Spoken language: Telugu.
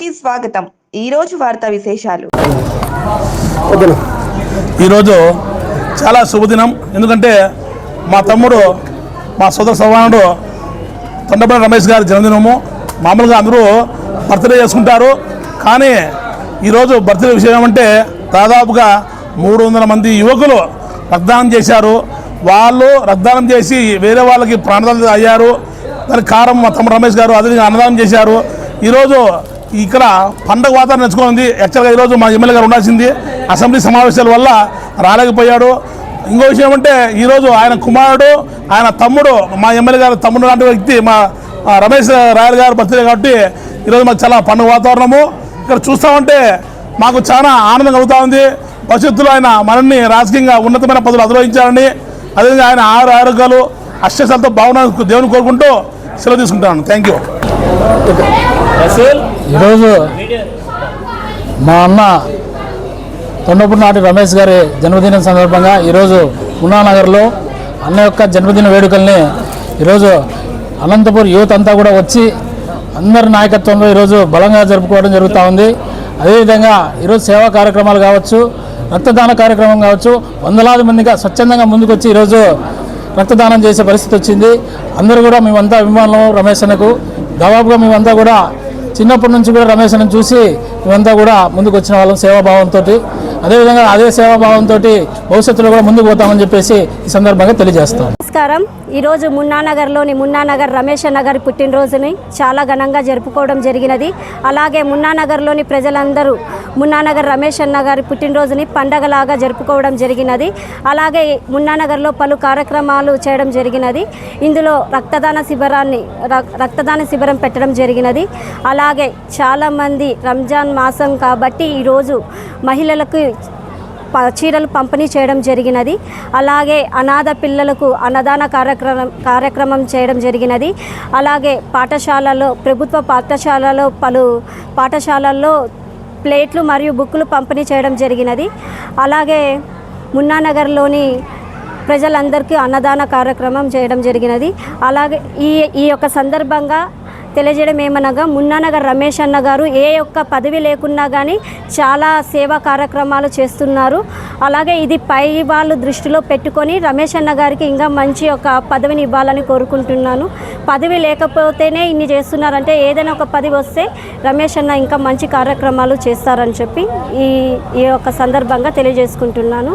కి స్వాగతం. ఈ రోజు వార్తా విశేషాలు. ఈరోజు చాలా శుభదినం. ఎందుకంటే మా తమ్ముడు మా సోదర సమానుడు తొండపల్లి రమేష్ గారి జన్మదినము. మామూలుగా అందరూ బర్త్డే చేసుకుంటారు. కానీ ఈరోజు బర్త్డే విషయం ఏమంటే దాదాపుగా మూడు వందల మంది యువకులు రక్తదానం చేశారు. వాళ్ళు రక్తదానం చేసి వేరే వాళ్ళకి ప్రాణదానం అయ్యారు. దానికి కారం మా తమ్ముడు రమేష్ గారు అదే అన్నదానం చేశారు. ఈరోజు ఇక్కడ పండగ వాతావరణం నెచ్చుకుంది యాక్చువల్గా ఈరోజు మా ఎమ్మెల్యే గారు ఉండాల్సింది. అసెంబ్లీ సమావేశాల వల్ల రాలేకపోయాడు. ఇంకో విషయం అంటే ఈరోజు ఆయన కుమారుడు ఆయన తమ్ముడు మా ఎమ్మెల్యే గారు తమ్ముడు లాంటి వ్యక్తి మా రమేష్ రాయల్ గారు బర్త్డే కాబట్టి ఈరోజు మాకు చాలా పండుగ వాతావరణము. ఇక్కడ చూస్తామంటే మాకు చాలా ఆనందం కలుగుతూ ఉంది భవిష్యత్తులో ఆయన మనల్ని రాజకీయంగా ఉన్నతమైన పదవులు అధిరోహించాలని అదేవిధంగా ఆయన ఆరు ఆరోగ్యాలు అష్టశాలతో భావన దేవుని కోరుకుంటూ సెలవు తీసుకుంటాను థ్యాంక్ యూ ఈరోజు మా అన్న తొండపూడి నాటి రమేష్ గారి జన్మదినం సందర్భంగా ఈరోజు మున్నానగర్లో అన్న యొక్క జన్మదిన వేడుకల్ని ఈరోజు అనంతపూర్ యూత్ అంతా కూడా వచ్చి అందరి నాయకత్వంలో ఈరోజు బలంగా జరుపుకోవడం జరుగుతూ ఉంది. అదేవిధంగా ఈరోజు సేవా కార్యక్రమాలు కావచ్చు రక్తదాన కార్యక్రమం కావచ్చు వందలాది మందిగా స్వచ్ఛందంగా ముందుకొచ్చి ఈరోజు రక్తదానం చేసే పరిస్థితి వచ్చింది. అందరూ కూడా మేమంతా అభిమానులు రమేష్ అన్నకు. దాదాపుగా మేమంతా కూడా చిన్నప్పటి నుంచి కూడా రమేష్ అని చూసి మేమంతా కూడా ముందుకు వచ్చిన వాళ్ళం సేవాభావంతో అదేవిధంగా అదే సేవాభావంతో భవిష్యత్తులో కూడా ముందుకు పోతామని చెప్పేసి ఈ సందర్భంగా తెలియజేస్తాం. నమస్కారం. ఈరోజు మున్నానగర్లోని మున్నానగర్ రమేష్ నగర్ పుట్టినరోజుని చాలా ఘనంగా జరుపుకోవడం జరిగినది. అలాగే మున్నానగర్లోని ప్రజలందరూ మున్నానగర్ రమేష్ అన్న గారి పుట్టినరోజుని పండగలాగా జరుపుకోవడం జరిగినది. అలాగే మున్నానగర్లో పలు కార్యక్రమాలు చేయడం జరిగినది. ఇందులో రక్తదాన శిబిరాన్ని రక్తదాన శిబిరం పెట్టడం జరిగినది. అలాగే చాలామంది రంజాన్ మాసం కాబట్టి ఈరోజు మహిళలకు చీరలు పంపిణీ చేయడం జరిగినది. అలాగే అనాథ పిల్లలకు అన్నదాన కార్యక్రమం కార్యక్రమం చేయడం జరిగినది. అలాగే పాఠశాలలో ప్రభుత్వ పాఠశాలలో పలు పాఠశాలల్లో ప్లేట్లు మరియు బుక్కులు పంపిణీ చేయడం జరిగినది. అలాగే మున్నానగర్లోని ప్రజలందరికీ అన్నదాన కార్యక్రమం చేయడం జరిగినది. అలాగే ఈ ఈ యొక్క సందర్భంగా తెలియజేయడం ఏమనగా మున్నానగర్ రమేష్ అన్న గారు ఏ యొక్క పదవి లేకున్నా కానీ చాలా సేవా కార్యక్రమాలు చేస్తున్నారు. అలాగే ఇది పై వాళ్ళు దృష్టిలో పెట్టుకొని రమేష్ అన్న గారికి ఇంకా మంచి ఒక పదవిని ఇవ్వాలని కోరుకుంటున్నాను. పదవి లేకపోతేనే ఇన్ని చేస్తున్నారంటే ఏదైనా ఒక పదవి వస్తే రమేష్ అన్న ఇంకా మంచి కార్యక్రమాలు చేస్తారని చెప్పి ఈ ఈ యొక్క సందర్భంగా తెలియజేసుకుంటున్నాను.